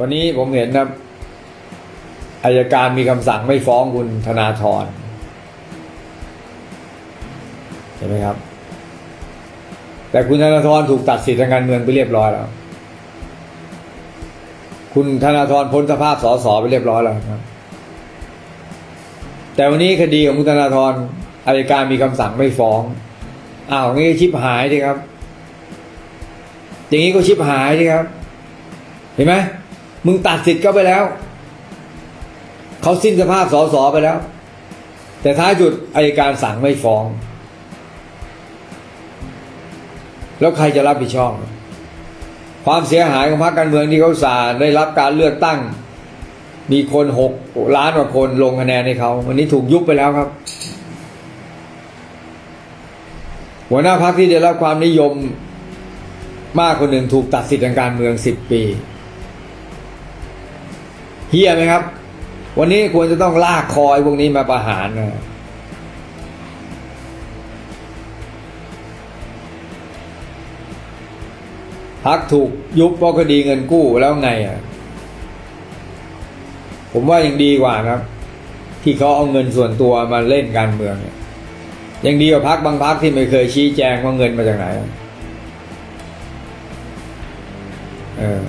วันนี้ผมเห็นนะอายการมีคำสั่งไม่ฟ้องคุณธนาธรใช่ไหมครับ แต่คุณธนาธรถูกตัดสิทธิทางการเมืองไปเรียบร้อยแล้ว คุณธนาธรพ้นสภาพสสไปเรียบร้อยแล้วครับ แต่วันนี้คดีของคุณธนาธรอายการมีคำสั่งไม่ฟ้องอ้าวงี้ชิบหายดิครับ อย่างนี้ก็ชิบหายดิครับ เห็นไหม มึงตัดสิทธิ์ก็ไปแล้ว เขาสิ้นสภาพสอสอไปแล้ว แต่ท้ายสุดอายการสั่งไม่ฟ้อง แล้วใครจะรับผิดชอบ ความเสียหายของพรรคการเมืองที่เขาสาได้รับการเลือกตั้ง มีคนหกล้านกว่าคนลงคะแนนให้เขาวันนี้ถูกยุบไปแล้วครับหัวหน้าพรรคที่ได้รับความนิยมมากคนหนึ่งถูกตัดสิทธิทางการเมืองสิบปี เฮียไหมครับ วันนี้ควรจะต้องลากคอยพวกนี้มาประหารนะพักถูกยุบเพราะคดีเงินกู้แล้วไงอะ ผมว่ายังดีกว่าครับ ที่เขาเอาเงินส่วนตัวมาเล่นการเมืองเนี่ยยังดีกว่าพักบางพักที่ไม่เคยชี้แจงว่าเงินมาจากไหน เออ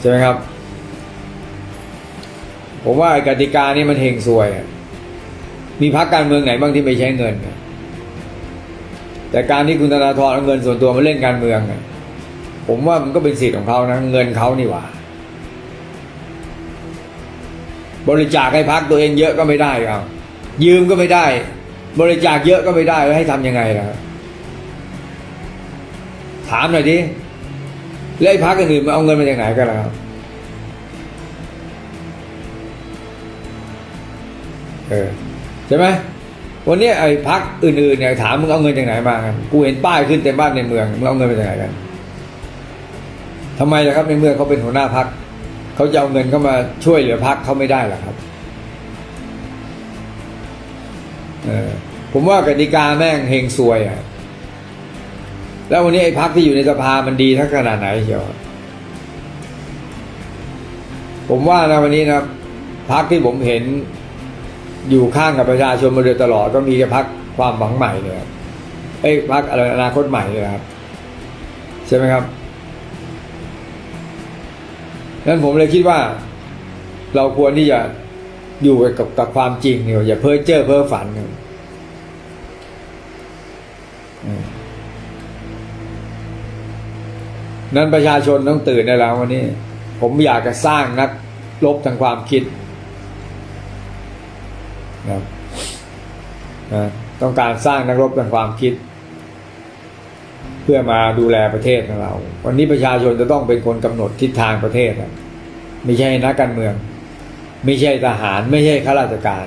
ใช่ไหมครับ ผมว่ากติกานี่มันเฮงซวย มีพักการเมืองไหนบ้างที่ไม่ใช้เงิน แต่การที่คุณธนาธรเอาเงินส่วนตัวมาเล่นการเมือง ผมว่ามันก็เป็นสิทธิ์ของเขานะเงินเขานี่หว่า บริจาคให้พักตัวเองเยอะก็ไม่ได้ครับยืมก็ไม่ได้ บริจาคเยอะก็ไม่ได้แล้วให้ทำยังไงล่ะครับถามหน่อยดิ แล้วไอ้พักอื่นมาเอาเงินมาจากไหนกันล่ะครับเออใช่ไหมวันนี้ไอ้พักอื่นๆเนี่ยถามมึงเอาเงินจากไหนมากันกูเห็นป้ายขึ้นเต็มบ้านในเมืองมึงเอาเงินมาจากไหนกันทำไมล่ะครับในเมื่อเขาเป็นหัวหน้าพักเขาจะเอาเงินเข้ามาช่วยเหลือพักเขาไม่ได้หรอครับเออผมว่ากติกาแม่งเฮงซวยอะ แล้ววันนี้ไอ้พักที่อยู่ในสภามันดีทั้งขนาดไหนเชียวผมว่านะวันนี้นะพักที่ผมเห็นอยู่ข้างกับประชาชนมาโดยตลอด ก็มีแค่พักความหวังใหม่เลยครับไอ้พักอะไรอนาคตใหม่เลยครับ ใช่ไหมครับนั้นผมเลยคิดว่า เราควรที่จะอยู่กับกับความจริงเนี่ยอย่าเพ้อเจ้อเพ้อฝันเนี่ย นั้นประชาชนต้องตื่นได้แล้ววันนี้ ผมอยากจะสร้างนักลบทางความคิดนะต้องการสร้างนักรบทางความคิด เพื่อมาดูแลประเทศของเรา วันนี้ประชาชนจะต้องเป็นคนกำหนดทิศทางประเทศนะไม่ใช่นักการเมือง ไม่ใช่ทหาร ไม่ใช่ข้าราชการ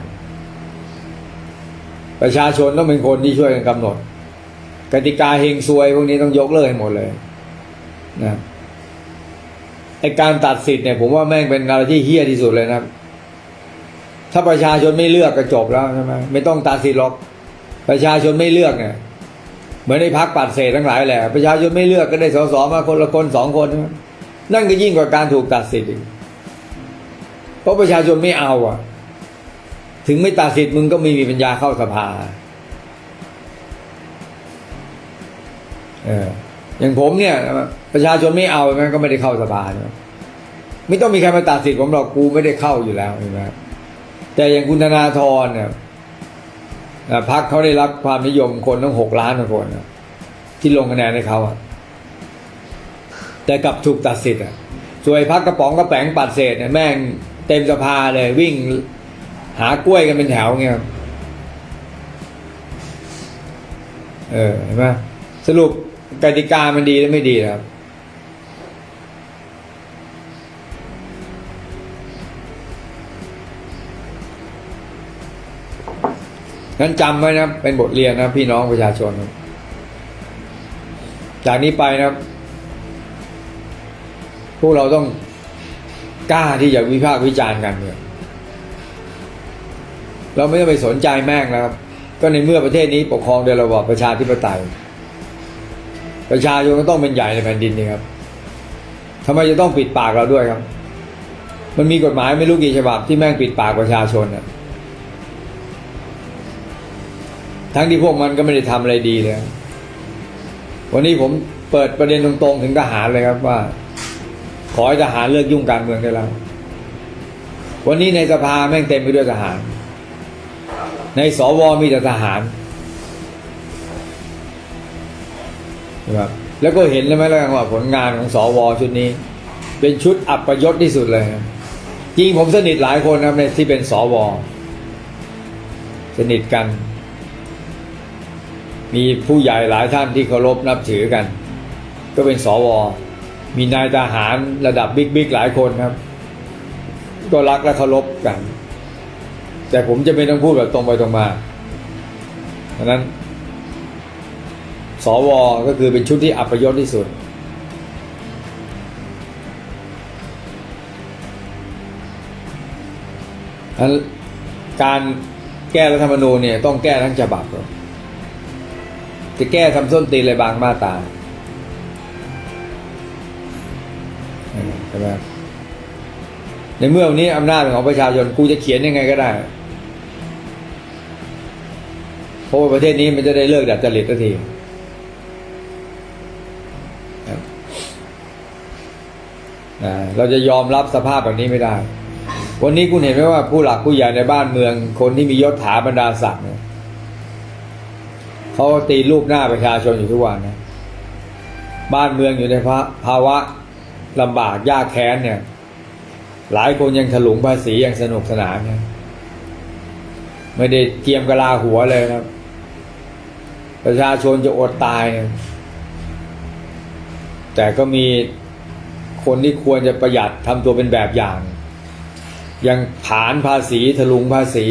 ประชาชนต้องเป็นคนที่ช่วยกันกำหนด กติกาเฮงซวยพวกนี้ต้องยกเลิกให้หมดเลย นะไอการตัดสิทธิ์เนี่ยผมว่าแม่งเป็นอะไรที่เฮี้ยที่สุดเลยนะครับ ถ้าประชาชนไม่เลือกก็จบแล้วใช่ไหมไม่ต้องตัดสินหรอก ประชาชนไม่เลือกเนี่ยเหมือนในพักปัดเศษทั้งหลายแหละประชาชนไม่เลือกก็ได้สสมาคนละคนสองคน นั่นก็ยิ่งกว่าการถูกตัดสิทธิ์อีกเพราะประชาชนไม่เอาอะ ถึงไม่ตัดสิทธิ์มึงก็ไม่มีปัญญาเข้าสภา เออ อย่างผมเนี่ย ประชาชนไม่เอามันก็ไม่ได้เข้าสภาใช่ไหมไม่ต้องมีใครมาตัดสิทธิ์ผมหรอกกูไม่ได้เข้าอยู่แล้วใช่ไหมแต่อย่างคุณธนาธรเนี่ยอ่าพักเขาได้รับความนิยมคนตั้งหกล้านคนที่ลงคะแนนให้เขาอะแต่กลับถูกตัดสิทธิ์อะส่วนไอ้พักกระป๋องกระแป๋งปัดเศษเนี่ยแม่งเต็มสภาเลยวิ่งหากล้วยกันเป็นแถวเงี้ยเออเห็นไหมสรุป กติกามันดีหรือไม่ดีครับงั้นจำไว้นะเป็นบทเรียนนะพี่น้องประชาชน จากนี้ไปนะพวกเราต้องกล้าที่จะวิพากษ์วิจารณ์กันเนี่ยเราไม่ต้องไปสนใจแม่งแล้วครับ ก็ในเมื่อประเทศนี้ปกครองโดยระบอบประชาธิปไตย ประชาชนก็ต้องเป็นใหญ่ในแผ่นดินนี่ครับทำไมจะต้องปิดปากเราด้วยครับ มันมีกฎหมายไม่รู้กี่ฉบับที่แม่งปิดปากประชาชนอะทั้งที่พวกมันก็ไม่ได้ทำอะไรดีเลยวันนี้ผมเปิดประเด็นตรงๆ ถึงทหารเลยครับว่า ขอให้ทหารเลิกยุ่งการเมืองได้แล้ว วันนี้ในสภาแม่งเต็มไปด้วยทหาร ในสวมีแต่ทหาร นะครับแล้วก็เห็นแล้วไหมล่ะว่าผลงานของสวชุดนี้ เป็นชุดอัปยศที่สุดเลยครับจริงผมสนิทหลายคนนะครับในที่เป็นสวสนิทกัน มีผู้ใหญ่หลายท่านที่เคารพนับถือกัน ก็เป็นสวมีนายทหารระดับบิ๊กๆหลายคนครับ ก็รักและเคารพกัน แต่ผมจะไม่ต้องพูดแบบตรงไปตรงมาดังนั้น สวก็คือเป็นชุดที่อัปยศที่สุด การแก้รัฐธรรมนูญเนี่ยต้องแก้ทั้งฉบับครับจะแก้ทำส้นตีนอะไรบางมาตราใช่ไหมในเมื่อวันนี้อำนาจของประชาชนกูจะเขียนยังไงก็ได้เพราะว่าประเทศนี้มันจะได้เลิกดัดจริตสักที เราจะยอมรับสภาพแบบนี้ไม่ได้ วันนี้คุณเห็นไหมว่าผู้หลักผู้ใหญ่ในบ้านเมือง คนที่มียศถาบรรดาศักดิ์เนี่ยเขาตีรูปหน้าประชาชนอยู่ทุกวันนะบ้านเมืองอยู่ในภาวะลำบากยากแค้นเนี่ย หลายคนยังถลุงภาษีอย่างสนุกสนานนะไม่ได้เกียมกะลาหัวเลยครับ ประชาชนจะอดตาย แต่ก็มี คนที่ควรจะประหยัดทำตัวเป็นแบบอย่าง ยังผานภาษีถลุงภาษี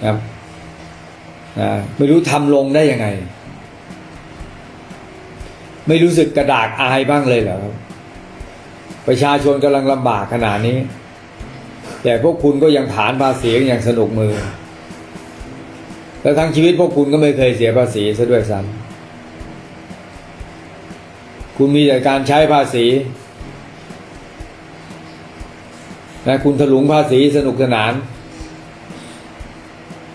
นะครับไม่รู้ทำลงได้ยังไง ไม่รู้สึกกระดากอายบ้างเลยเหรอครับประชาชนกำลังลำบากขนาดนี้ แต่พวกคุณก็ยังผานภาษีอย่างสนุกมือ แล้วทั้งชีวิตพวกคุณก็ไม่เคยเสียภาษีซะด้วยซ้ำ คุณมีแต่การใช้ภาษีนะคุณถลุงภาษีสนุกสนาน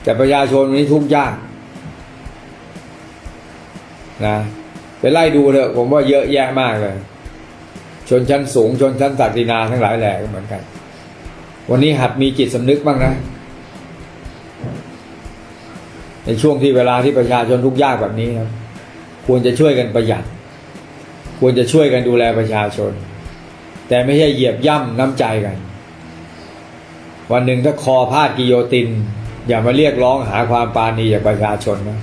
แต่ประชาชนวันนี้ทุกข์ยากนะไปไล่ดูเถอะผมว่าเยอะแยะมากเลย ชนชั้นสูงชนชั้นศักดินาทั้งหลายแหล่ก็เหมือนกัน วันนี้หัดมีจิตสำนึกบ้างนะ ในช่วงที่เวลาที่ประชาชนทุกข์ยากแบบนี้ครับควรจะช่วยกันประหยัด ควรจะช่วยกันดูแลประชาชน แต่ไม่ใช่เหยียบย่ำน้ำใจกัน วันหนึ่งถ้าคอพาดกิโยติน อย่ามาเรียกร้องหาความปาณีจากประชาชนนะ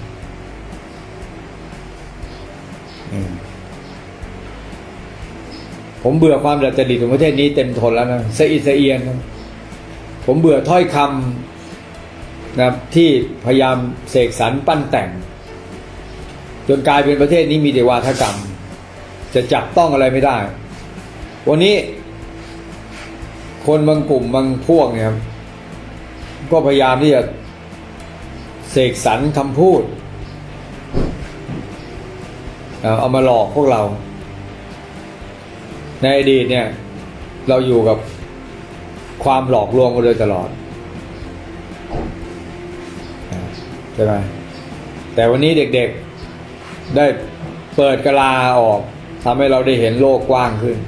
ผมเบื่อความดัดจริตของประเทศนี้เต็มทนแล้วนะสะอิดสะเอียนนะผมเบื่อถ้อยคำนะครับที่พยายามเสกสรรปั้นแต่ง จนกลายเป็นประเทศนี้มีแต่วาทกรรม จะจับต้องอะไรไม่ได้ วันนี้ คนบางกลุ่มบางพวกเนี่ยครับก็พยายามที่จะเสกสรรคำพูด เอามาหลอกพวกเรา ในอดีตเนี่ย เราอยู่กับความหลอกลวงมาโดยตลอดใช่ไหมแต่วันนี้เด็กๆได้เปิดกะลาออก ทำให้เราได้เห็นโลกกว้างขึ้น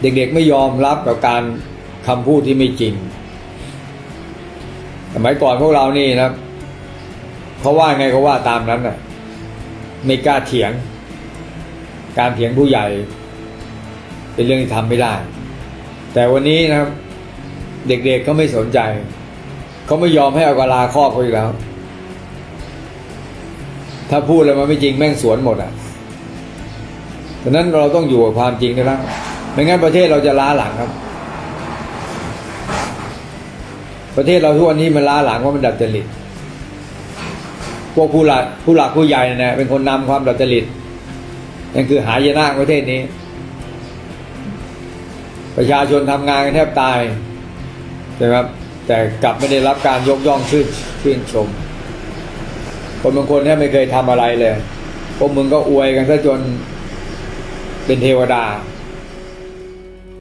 เด็กๆไม่ยอมรับกับการคำพูดที่ไม่จริง สมัยก่อนพวกเรานี่นะเขาว่าไงเขาว่าตามนั้นน่ะ ไม่กล้าเถียง การเถียงผู้ใหญ่ เป็นเรื่องที่ทำไม่ได้ แต่วันนี้นะครับ เด็กๆเขาไม่สนใจ เขาไม่ยอมให้เอากลาครอบเขาอีกแล้ว ถ้าพูดอะไรมาไม่จริงแม่งสวนหมดอะ ดังนั้นเราต้องอยู่กับความจริงนะครับไม่งั้นประเทศเราจะล้าหลังครับ ประเทศเราทุกวันนี้มันล้าหลังว่าะมันดัดจริตพวกผู้หลักผู้หลักผู้ใหญ่เนี่ยเป็นคนนำความดัดจริตนั่นคือหายนะประเทศนี้ ประชาชนทำงานกันแทบตายใช่ไหมครับแต่กลับไม่ได้รับการยกย่องชื่นชื่นชม คนบางคนแทบไม่เคยทำอะไรเลยพวกมึงก็อวยกันซะจน เป็นเทวดา